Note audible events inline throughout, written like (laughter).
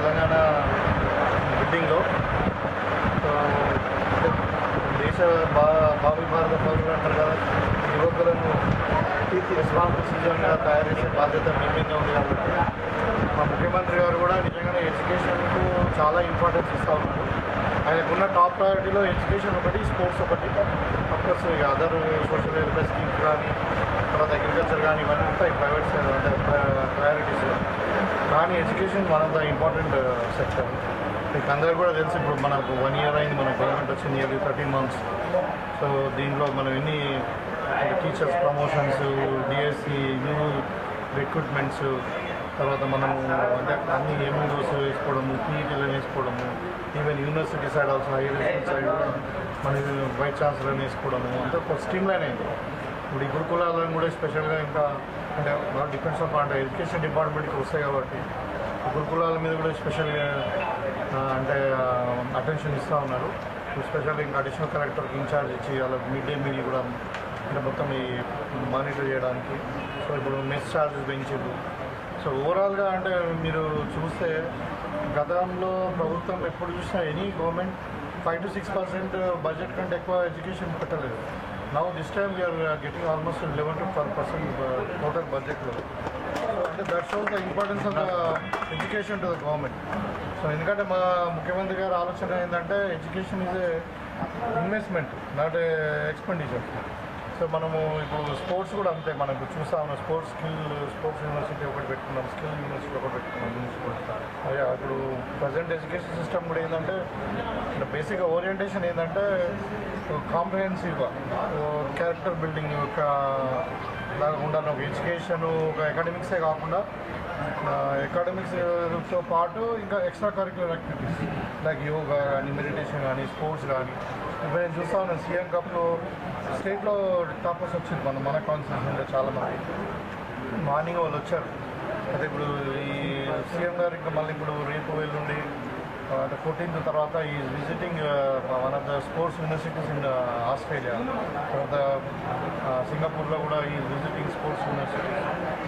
తెలంగాణ బిల్డింగ్లో. దేశ భా భావి భారత పౌరులు అంటారు కదా యువకులను రెస్పాన్సిబిలిటీగా తయారు చేసే బాధ్యత మీ మీద ఉంది కాబట్టి మా ముఖ్యమంత్రి గారు కూడా నిజంగానే ఎడ్యుకేషన్కు చాలా ఇంపార్టెన్స్ ఇస్తూ ఉన్నారు. ఆయనకున్న టాప్ ప్రయారిటీలో ఎడ్యుకేషన్ ఒకటి స్పోర్ట్స్ ఒకటి అఫ్కోర్స్ ఇక అదర్ సోషల్ వెల్ఫేర్ స్కీమ్స్ కానీ తర్వాత అగ్రికల్చర్ కానీ ఇవన్నీ ఉంటాయి ప్రైవేట్ అంటే ప్రయారిటీస్. కానీ education one of the important sector మీకు అందరూ కూడా తెలుసు ఇప్పుడు మనకు వన్ ఇయర్ అయింది మన గవర్నమెంట్ వచ్చింది ఇయర్లీ థర్టీన్ మంత్స్ సో దీంట్లో మనం ఎన్ని teachers promotions DSC new recruitments తర్వాత మనము అంటే అన్ని ఎంఈఓస్ వేసుకోవడము పీఈటీలు వేసుకోవడము even university side also higher education side కూడా మన వైస్ ఛాన్సలర్ వేసుకోవడము అంటే ఒక స్ట్రీమ్ లైన్ అయింది. ఇప్పుడు ఈ గురుకులాలను కూడా స్పెషల్గా ఇంకా అంటే డిపెండ్స్ ఆఫ్ అంటే ఎడ్యుకేషన్ డిపార్ట్మెంట్కి వస్తాయి కాబట్టి గురుకులాల మీద కూడా స్పెషల్గా అంటే అటెన్షన్ ఇస్తూ ఉన్నారు. స్పెషల్గా ఇంకా అడిషనల్ కలెక్టర్కి ఇన్ఛార్జ్ ఇచ్చి వాళ్ళకి మిడ్ డే మీల్ కూడా అంటే మొత్తం ఈ మానిటర్ చేయడానికి. సో ఇప్పుడు మెస్ ఛార్జెస్ పెంచారు సో ఓవరాల్గా అంటే మీరు చూస్తే గతంలో ప్రభుత్వం ఎప్పుడు చూసినా any government five to six percent budget కంటే ఎక్కువ ఎడ్యుకేషన్ పెట్టలేదు. Now this time we are getting almost eleven to five percent total బడ్జెట్లో సో అంటే that shows the importance of the education to the government so ఎందుకంటే మా ముఖ్యమంత్రి గారి ఆలోచన ఏంటంటే education is a investment not a expenditure so మనము ఇప్పుడు స్పోర్ట్స్ కూడా అంతే మనకు చూస్తా ఉన్నాం స్పోర్ట్స్ స్కిల్ స్పోర్ట్స్ యూనివర్సిటీ ఒకటి పెట్టుకున్నాం స్కిల్ యూనివర్సిటీ ఒకటి పెట్టుకున్నాం అయ్యా ఇప్పుడు ప్రజెంట్ ఎడ్యుకేషన్ సిస్టమ్ కూడా ఏంటంటే బేసిక్గా ఓరియంటేషన్ ఏంటంటే కాంప్రహెన్సివ్గా క్యారెక్టర్ బిల్డింగ్ యొక్క లాగా ఉండాలి. ఒక ఎడ్యుకేషన్ ఒక అకాడమిక్సే కాకుండా అకాడమిక్స్తో పాటు ఇంకా extra curricular activities like yoga కానీ మెడిటేషన్ కానీ స్పోర్ట్స్ కానీ ఇప్పుడు నేను చూస్తా ఉన్నాను సీఎం కప్లో స్టేట్లో టాపర్స్ వచ్చింది. మన మన కాన్స్టిట్యూషన్లో చాలామంది మార్నింగ్ వాళ్ళు వచ్చారు. అయితే ఇప్పుడు ఈ సీఎం గారు ఇంకా మళ్ళీ ఇప్పుడు రేపు వెళ్ళుండి అంటే ఫోర్టీన్త్ తర్వాత ఈ visiting one of the sports universities in Australia తర్వాత సింగపూర్లో కూడా ఈ విజిటింగ్ స్పోర్ట్స్ యూనివర్సిటీస్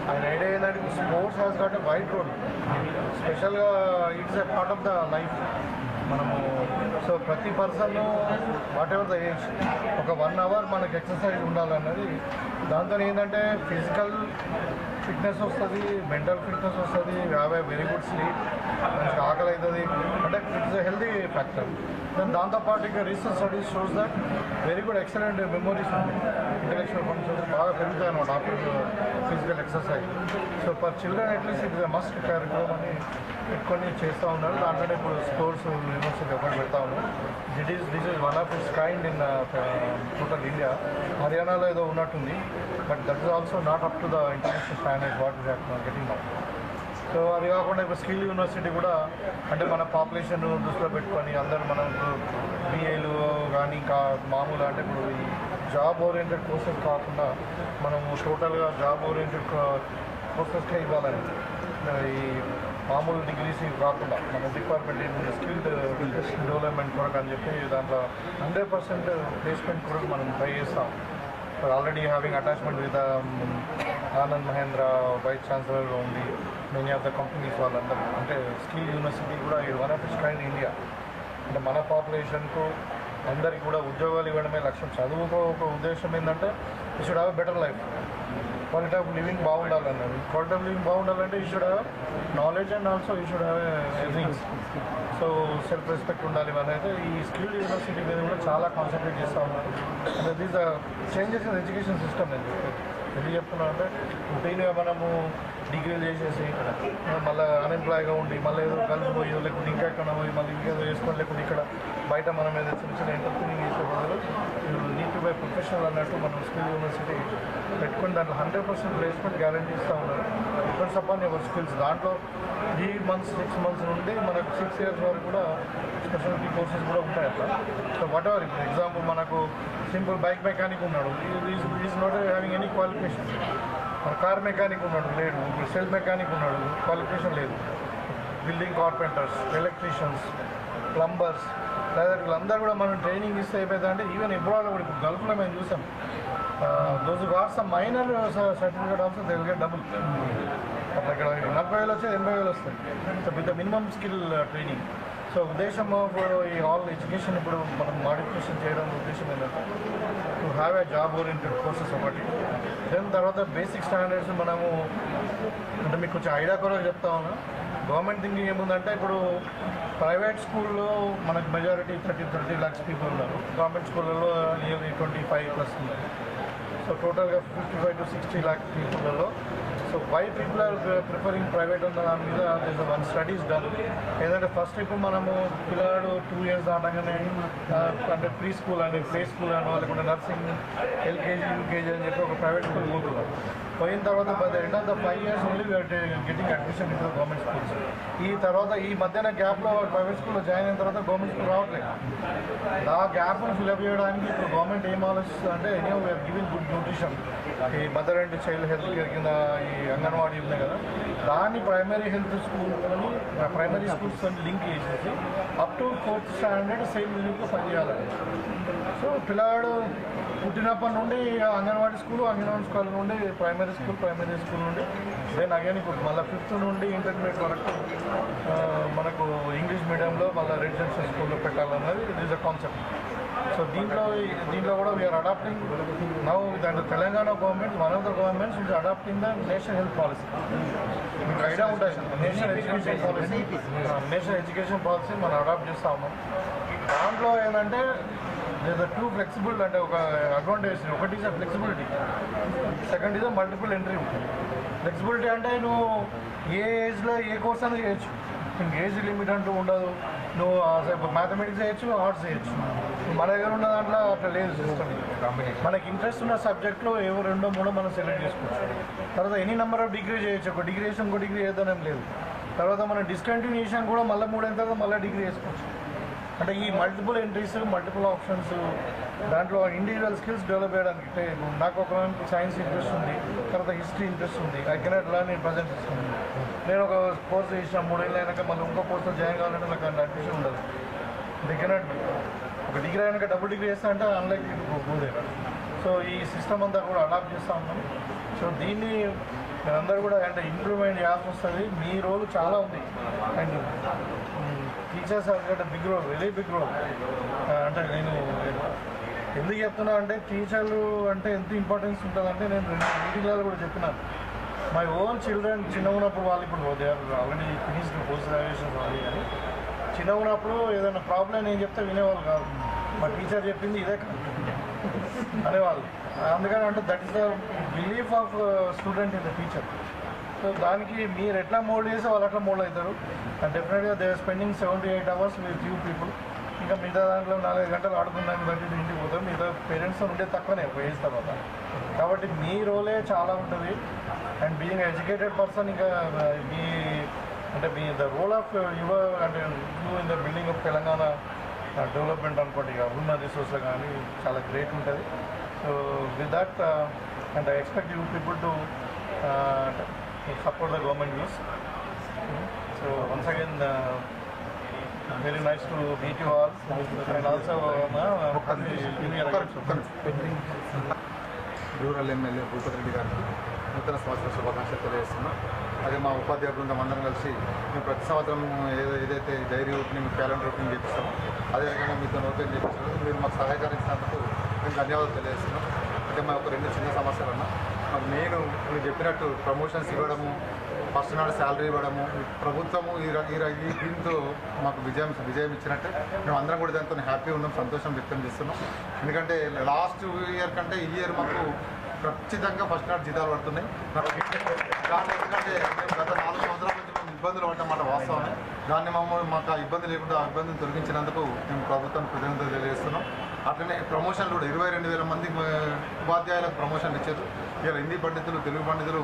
ఆయన ఐడియా ఏంటంటే sports has got a wide role స్పెషల్గా it's a part of the life మనము సో ప్రతి person whatever the age ఒక వన్ అవర్ మనకు ఎక్సర్సైజ్ ఉండాలన్నది. దాంతో ఏంటంటే ఫిజికల్ ఫిట్నెస్ వస్తుంది మెంటల్ ఫిట్నెస్ వస్తుంది have a very good sleep మంచి ఆకలి అవుతుంది అంటే ఇట్స్ హెల్దీ ఫ్యాక్టర్ దెన్ దాంతోపాటు ఇంకా research studies shows that very good excellent memories ఉంటాయి ఇంటలెక్చువల్ ఫంక్షన్స్ బాగా పెరుగుతాయి అనమాట after physical exercise so for children atleast it must curriculum అని పెట్టుకొని చేస్తూ ఉన్నారు. దాంట్లోనే ఇప్పుడు స్పోర్ట్స్ యూనివర్సిటీ ఒకటి పెడతా ఉన్నాం that is this is one of its kind in total India హర్యానాలో ఏదో ఉన్నట్టుంది but that is also not up to the international standard what getting now so అది కాకుండా ఇప్పుడు స్కిల్ యూనివర్సిటీ కూడా అంటే మన పాపులేషన్ దృష్టిలో పెట్టుకొని అందరూ మనం బీఏలు కానీ ఇంకా మామూలు అంటే ఇప్పుడు ఈ జాబ్ ఓరియంటెడ్ కోర్సెస్ కాకుండా మనము టోటల్గా జాబ్ ఓరియంటెడ్ కోర్సెస్కే ఇవ్వాలని ఈ మామూలు డిగ్రీస్ కాకుండా మన డిపార్ట్మెంట్ ఏంటంటే స్కిల్ డెవలప్మెంట్ కొరకు అని చెప్పి దాంట్లో హండ్రెడ్ పర్సెంట్ ప్లేస్మెంట్ కొరకు మనం ట్రై చేస్తాం. Already having attachment with Anand Mahindra vice ఛాన్సలర్గా ఉంది మెనీ ఆఫ్ ద కంపెనీస్ వాళ్ళందరూ అంటే స్కిల్ యూనివర్సిటీ కూడా one of its kind India. అంటే మన పాపులేషన్కు అందరికీ కూడా ఉద్యోగాలు ఇవ్వడమే లక్ష్యం. చదువుకో ఒక ఉద్దేశం ఏంటంటే you should have better life quality of living బాగుండాలన్నది quality of living బాగుండాలంటే you should have knowledge and also you should have ethics so self respect ఉండాలి ఇవన్నీ అయితే ఈ స్కిల్ యూనివర్సిటీ మీద కూడా చాలా కాన్సన్ట్రేట్ చేస్తూ ఉన్నారు. అంటే these changes in education system నేను చెప్పేది. ఎందుకు చెప్తున్నా అంటే రొటీన్గా మనము డిగ్రీలు చేసేసి మళ్ళీ అన్ఎంప్లాయ్గా ఉండి మళ్ళీ ఏదో కలిసిపోయి లేకుంటే ఇంకా ఎక్కడ పోయి మళ్ళీ ఇంకేదో చేసుకొని లేకుంటే ఇక్కడ బయట మనం ఏదో చిన్న చిన్న ఎంటర్ప్రీనింగ్ చేసే బదులు నీట్ బై ప్రొఫెషనల్ అన్నట్టు మనం స్కిల్ యూనివర్సిటీ పెట్టుకొని దాంట్లో హండ్రెడ్ పర్సెంట్ ప్లేస్మెంట్ గ్యారంటీ ఇస్తూ ఉన్నారు. డిపెండ్స్ అపాన్ యువర్ స్కిల్స్ దాంట్లో త్రీ మంత్స్ సిక్స్ మంత్స్ నుండి మనకు సిక్స్ ఇయర్స్ వరకు కూడా స్పెషాలిటీ కోర్సెస్ కూడా ఉంటాయి అట్లా. సో వాట్ ఎవర్ ఇప్పుడు ఎగ్జాంపుల్ మనకు సింపుల్ బైక్ మెకానిక్ ఉన్నాడు. Is not having any qualification car mechanic ఉన్నాడు లేడు. ఇప్పుడు సెల్ మెకానిక్ ఉన్నాడు. క్వాలిఫికేషన్ లేదు. బిల్డింగ్ కార్పెంటర్స్ ఎలక్ట్రీషియన్స్ ప్లంబర్స్ లేదా వీళ్ళందరూ కూడా మనం ట్రైనింగ్ ఇస్తే అయిపోయిందంటే ఈవెన్ ఇబ్రాడ్ కూడా ఇప్పుడు గల్ఫ్లో మేము చూసాం. Those got some minor certificate also they will get double. అట్లా నలభై వేలు వస్తే ఎనభై వేలు వస్తాయి. So with minimum skill training. So ఉద్దేశము ఇప్పుడు ఈ ఆల్ ఎడ్యుకేషన్ ఇప్పుడు మనం మాడిఫికేషన్ చేయడం ఉద్దేశం ఏంటంటే to have a job oriented courses ఒకటి. దాని తర్వాత బేసిక్ స్టాండర్డ్స్ మనము అంటే మీకు కొంచెం ఐడియా కూడా చెప్తా ఉన్నా. గవర్నమెంట్ థింకింగ్ ఏముందంటే ఇప్పుడు ప్రైవేట్ స్కూల్లో మనకు majority thirty thirty lakhs people ఉన్నారు. గవర్నమెంట్ స్కూళ్ళలో నియర్లీ ట్వంటీ ఫైవ్ ప్లస్ ఉన్నారు సో టోటల్గా fifty five to sixty lakhs పీపుల్లో so why people are preferring private ఉన్న దాని మీద దిస్ వన్ స్టడీస్ డన్ ఏదంటే ఫస్ట్ ఇప్పుడు మనము పిల్లాడు టూ ఇయర్స్ దాటగానే అంటే ప్రీ స్కూల్ అంటే ప్లే స్కూల్ అనో లేకుంటే నర్సింగ్ ఎల్కేజీ యూకేజీ అని చెప్పి ఒక ప్రైవేట్ స్కూల్ పోతున్నాం. పోయిన తర్వాత by the end of the five years only getting admission in government schools ఈ తర్వాత ఈ మధ్యన గ్యాప్లో ప్రైవేట్ స్కూల్లో జాయిన్ అయిన తర్వాత గవర్నమెంట్ స్కూల్ రావట్లేదు. ఆ గ్యాప్ను ఫిల్అప్ చేయడానికి ఇప్పుడు గవర్నమెంట్ ఏం ఆలోచిస్తుంది అంటే any we are giving good nutrition ఈ mother and child health care కింద ఈ అంగన్వాడీ ఉంది కదా. దాన్ని primary health school primary schools link చేసేసి up to fourth standard same లింక్లో పనిచేయాలి. సో పిల్లాడు పుట్టినప్పటి నుండి అంగన్వాడీ స్కూల్ అంగన్వాడీ స్కూల్ నుండి ప్రైమరీ స్కూల్ ప్రైమరీ స్కూల్ నుండి దెన్ అగైన్ ఇప్పుడు మళ్ళీ ఫిఫ్త్ నుండి ఇంటర్మీడియట్ వరకు మనకు ఇంగ్లీష్ మీడియంలో మళ్ళీ రెసిడెన్షియల్ స్కూల్లో పెట్టాలన్నది it is a concept. So దీంట్లో దీంట్లో కూడా వీఆర్ అడాప్టింగ్ నౌ దాంట్లో Telangana government one of the governments is adopting the national health policy మీకు ఐడియా ఉంటుంది national education policy national education policy మనం అడాప్ట్ చేస్తా ఉన్నాం. దాంట్లో ఏంటంటే లేదా టూ ఫ్లెక్సిబుల్ అంటే ఒక అడ్వాంటేజ్ ఒకటి is flexibility second is multiple entry ఉంటుంది ఫ్లెక్సిబిలిటీ అంటే నువ్వు ఏ ఏజ్లో ఏ కోర్స్ అనేది చేయొచ్చు. ఏజ్ లిమిట్ అంటూ ఉండదు. నువ్వు మ్యాథమెటిక్స్ చేయొచ్చు ఆర్ట్స్ చేయొచ్చు. మన దగ్గర ఉన్న దాంట్లో అట్లా లేదు సిస్టమ్ మనకి ఇంట్రెస్ట్ ఉన్న సబ్జెక్ట్లో ఏవో రెండో మూడో మనం సెలెక్ట్ చేసుకోవచ్చు. తర్వాత ఎనీ నెంబర్ ఆఫ్ డిగ్రీ చేయొచ్చు. ఒక డిగ్రీ చేసి ఇంకో డిగ్రీ చేద్దాం లేదు. తర్వాత మనం డిస్కంటిన్యూషన్ కూడా మళ్ళీ మూడైన తర్వాత మళ్ళీ డిగ్రీ చేసుకోవచ్చు అంటే ఈ మల్టిపుల్ ఎంట్రీస్ మల్టిపుల్ ఆప్షన్స్ దాంట్లో ఇండివిజువల్ స్కిల్స్ డెవలప్ చేయడానికి అంటే నాకు ఒక సైన్స్ ఇంట్రెస్ట్ ఉంది తర్వాత హిస్టరీ ఇంట్రెస్ట్ ఉంది I cannot learn in present ఇస్తుంది నేను ఒక కోర్స్ చేసిన మూడేళ్ళు అయినాక మళ్ళీ ఇంకో కోర్సులో జాయిన్ కావాలంటే నాకు అంత అడ్మిషన్ ఉండదు. దే కెనాట్ ఒక డిగ్రీ అయినాక డబుల్ డిగ్రీ చేస్తా అంటే అన్లైక్ పోదే సో ఈ సిస్టమ్ అంతా కూడా అడాప్ట్ చేస్తూ ఉన్నాం. సో దీన్ని మీరందరూ కూడా అంటే ఇంప్రూవ్మెంట్ చేయాల్సి వస్తుంది. మీ రోల్ చాలా ఉంది. థ్యాంక్ యూ టీచర్స్ అంటే big role very big role అంటే నేను ఎందుకు చెప్తున్నా అంటే టీచర్లు అంటే ఎంత ఇంపార్టెన్స్ ఉంటుందంటే నేను రెండు మీటింగ్లలో కూడా చెప్పినాను మై ఓన్ చిల్డ్రన్ చిన్న ఉన్నప్పుడు వాళ్ళు ఇప్పుడు they are already finish post graduation వాళ్ళు కానీ చిన్న ఉన్నప్పుడు ఏదైనా ప్రాబ్లం నేను చెప్తే వినేవాళ్ళు కాదు. మా టీచర్ చెప్పింది ఇదే కాదు. (laughs) అనేవాళ్ళు. అందుకని అంటే that is the belief of student in the teacher so దానికి మీరు ఎట్లా మోల్డ్ చేస్తే వాళ్ళు అట్లా మోల్డ్ అవుతారు. అండ్ డెఫినెట్గా they spending seventy eight hours with you people ఇంకా మిగతా దాంట్లో నాలుగు గంటలు ఆడుకున్నాక బట్టి ఇంటికి పోతాం మిగతా పేరెంట్స్ ఉంటే తక్కువనే వేసిన తర్వాత. కాబట్టి మీ రోలే చాలా ఉంటుంది. అండ్ బీయింగ్ ఎడ్యుకేటెడ్ పర్సన్ ఇంకా మీ అంటే మీ ద రోల్ ఆఫ్ యువర్ అంటే you in the building of Telangana development అనుకోండి ఇక ఉన్న రిసోర్స్లో కానీ చాలా గ్రేట్ ఉంటుంది. So with that and I expect you people to support the government news so once again very nice to meet you all and also rural MLA Bhupathi Reddy గారికి నూతన సంవత్సర శుభాకాంక్షలు తెలియజేస్తున్నాం. అదే మా ఉపాధ్యాయ బృందం అందరం కలిసి మేము ప్రతి సంవత్సరం ఏదో ఏదైతే డైరీ ఓపెనింగ్ క్యాలెండర్ ఓపెనింగ్ చేపిస్తామో అదే రకంగా మీతో ఓపెన్ చేపించారు మీరు మాకు సహాయకారం ఇచ్చినందుకు మేము ధన్యవాదాలు తెలియజేస్తున్నాం. అంటే మా ఒక రెండు చిన్న సమస్యలు అన్న. మెయిన్ నేను మీరు చెప్పినట్టు ప్రమోషన్స్ ఇవ్వడము ఫస్ట్ నాడు శాలరీ ఇవ్వడము ప్రభుత్వము ఈ ర- ఈ దీంతో మాకు విజయం విజయం ఇచ్చినట్టే. మేము అందరం కూడా దాంతో హ్యాపీ ఉన్నాం సంతోషం వ్యక్తం చేస్తున్నాం. ఎందుకంటే లాస్ట్ ఇయర్ కంటే ఈ ఇయర్ మాకు ఖచ్చితంగా ఫస్ట్ నాడు జీతాలు పడుతున్నాయి. కానీ దాంట్లో ఎందుకంటే మేము గత నాలుగు సంవత్సరాల నుంచి మేము ఇబ్బందులు పడ్డమాట వాస్తవమే. దాన్ని మమ్మల్ని మాకు ఆ ఇబ్బంది లేకుండా ఆ ఇబ్బందిని తొలగించినందుకు మేము ప్రభుత్వం కృతజ్ఞతలు తెలియజేస్తున్నాం. అట్లనే ప్రమోషన్లు కూడా ఇరవై రెండు వేల మంది ఉపాధ్యాయులకు ప్రమోషన్లు ఇచ్చారు. ఇలా హిందీ పండితులు తెలుగు పండితులు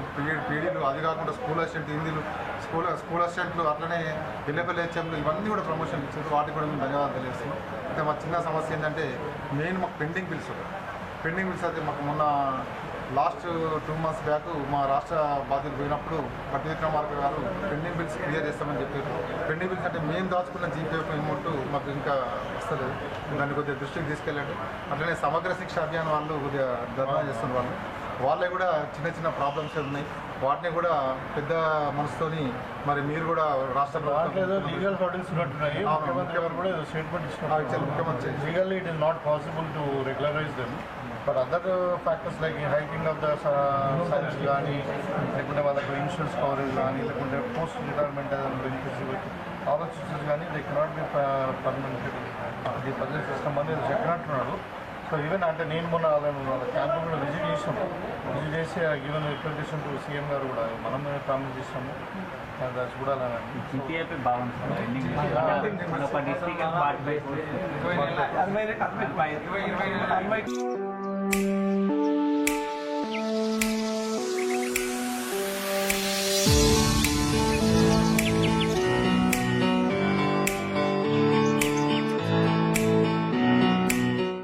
పీడీలు అది కాకుండా స్కూల్ అసిస్టెంట్ హిందీలు స్కూల్ స్కూల్ అసిస్టెంట్లు అట్లనే పిల్లపల్లి హెచ్ఎంలు ఇవన్నీ కూడా ప్రమోషన్ ఇచ్చారు వాటికి కూడా మేము ధన్యవాదాలు తెలియజేస్తున్నాం. అయితే మా చిన్న సమస్య ఏంటంటే మెయిన్ మాకు పెండింగ్ బిల్స్ పెండింగ్ బిల్స్ అయితే మాకు మొన్న లాస్ట్ టూ మంత్స్ బ్యాక్ మా రాష్ట్ర బాధ్యులు పోయినప్పుడు పట్టి విక్రమార్క గారు పెండింగ్ బిల్స్ క్లియర్ చేస్తామని చెప్పారు. పెండింగ్ బిల్స్ అంటే మేము దాచుకున్న జీపీఎఫ్ అమౌంట్ మాకు ఇంకా వస్తలేదు దాన్ని కొద్దిగా దృష్టికి తీసుకెళ్ళండి. అట్లనే సమగ్ర శిక్ష అభియాన్ వాళ్ళు కొద్దిగా ధర్నా చేస్తున్న వాళ్ళు. వాళ్ళే కూడా చిన్న చిన్న ప్రాబ్లమ్స్ ఉన్నాయి. వాటిని కూడా పెద్ద మనసుతోని మరి మీరు కూడా రాష్ట్ర లీగల్ హర్డిల్స్ ఉన్నట్టున్నాయి. అవును. ముఖ్యమంత్రి గారు కూడా స్టేట్మెంట్ ముఖ్యమంత్రి. It is not possible to regularize them but other factors like hiking of the science కానీ లేకుంటే వాళ్ళకి ఇన్సూరెన్స్ కవరేజ్ కానీ లేకుంటే పోస్ట్ రిటైర్మెంట్ బెనిఫిట్స్ కానీ దే కెనాట్ బి పర్మనెంట్ అది ప్రజెంట్ సిస్టమ్ అనేది చెప్పినట్టున్నాడు సో ఈవెన్ అంటే నేను మొన్న వాళ్ళ క్యాంపు కూడా విజిట్ చేసాం విజిట్ చేసి గివెన్ రిప్రజెంటేషన్ టు సీఎం గారు కూడా మనం ప్రామిస్ చేసాము అది చూడాలని